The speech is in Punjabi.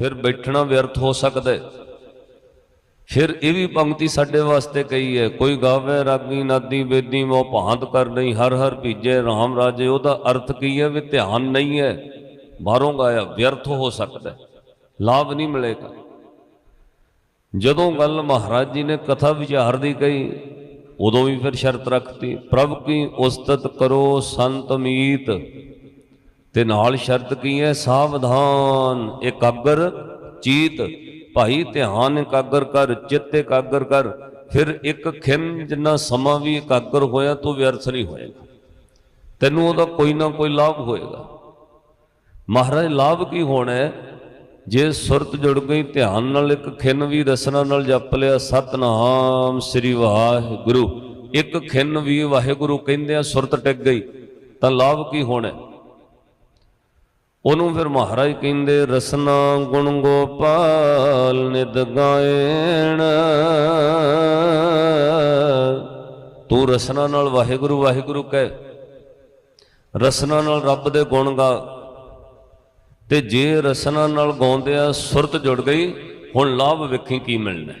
ਫਿਰ ਬੈਠਣਾ ਵਿਅਰਥ ਹੋ ਸਕਦਾ ਹੈ। ਫਿਰ ਇਹ ਵੀ ਪੰਕਤੀ ਸਾਡੇ ਵਾਸਤੇ ਕਹੀ ਹੈ, ਕੋਈ ਗਾਵੇ, ਰਾਗੀ, ਨਾਦੀ, ਬੇਦੀ ਮੋ ਭਾਂਤ ਕਰ ਨਹੀਂ, ਹਰ ਹਰ ਭੀਜੇ, ਰਾਮ ਰਾਜੇ, ਉਹਦਾ ਅਰਥ ਕੀ ਹੈ? ਵੀ ਧਿਆਨ ਨਹੀਂ ਹੈ। ਬਾਹਰੋਂ ਗਾਇਆ, ਵਿਅਰਥ ਹੋ ਸਕਦਾ ਲਾਭ ਨਹੀਂ ਮਿਲੇਗਾ। ਜਦੋਂ ਗੱਲ ਮਹਾਰਾਜ ਜੀ ਨੇ ਕਥਾ ਵਿਚਾਰ ਦੀ ਕਹੀ, ਉਦੋਂ ਵੀ ਫਿਰ ਸ਼ਰਤ ਰੱਖਤੀ, ਪ੍ਰਭ ਕੀ ਉਸਤਤ ਕਰੋ ਸੰਤ ਮੀਤ। ਤੇ ਨਾਲ ਸ਼ਰਤ ਕੀ ਹੈ? ਸਾਵਧਾਨ, ਇਕਾਗਰ, ਚੀਤ। ਭਾਈ, ਧਿਆਨ ਇਕਾਗਰ ਕਰ, ਚਿੱਤ ਇਕਾਗਰ ਕਰ। ਫਿਰ ਇੱਕ ਖਿੰ ਜਿੰਨਾ ਸਮਾਂ ਵੀ ਇਕਾਗਰ ਹੋਇਆ, ਤੂੰ ਵਿਅਰਥ ਨਹੀਂ ਹੋਏਗਾ। ਤੈਨੂੰ ਉਹਦਾ ਕੋਈ ਨਾ ਕੋਈ ਲਾਭ ਹੋਏਗਾ। ਮਹਾਰਾਜ, ਲਾਭ ਕੀ ਹੋਣਾ ਹੈ? ਜੇ ਸੁਰਤ ਜੁੜ ਗਈ, ਧਿਆਨ ਨਾਲ ਇੱਕ ਖਿੰਨ ਵੀ ਰਸਨਾ ਨਾਲ ਜਪ ਲਿਆ, ਸਤਨਾਮ ਸ੍ਰੀ ਵਾਹਿਗੁਰੂ। ਇੱਕ ਖਿੰਨ ਵੀ ਵਾਹਿਗੁਰੂ ਕਹਿੰਦੇ ਆ, ਸੁਰਤ ਟਿਕ ਗਈ, ਤਾਂ ਲਾਭ ਕੀ ਹੋਣਾ ਉਹਨੂੰ ਫਿਰ ਮਹਾਰਾਜ ਕਹਿੰਦੇ, ਰਸਨਾ ਗੁਣ ਗੋਪਾਲ ਨਿਦ ਗਾਇਣ। ਤੂੰ ਰਸਨਾ ਨਾਲ ਵਾਹਿਗੁਰੂ ਵਾਹਿਗੁਰੂ ਕਹਿ। ਰਸਨਾ ਨਾਲ ਰੱਬ ਦੇ ਗੁਣ ਗਾ। ਤੇ ਜੇ ਰਸਨਾ ਨਾਲ ਗਾਉਂਦੇ ਆ ਸੁਰਤ ਜੁੜ ਗਈ, ਹੁਣ ਲਾਭ ਵੇਖੀ ਕੀ ਮਿਲਣਾ।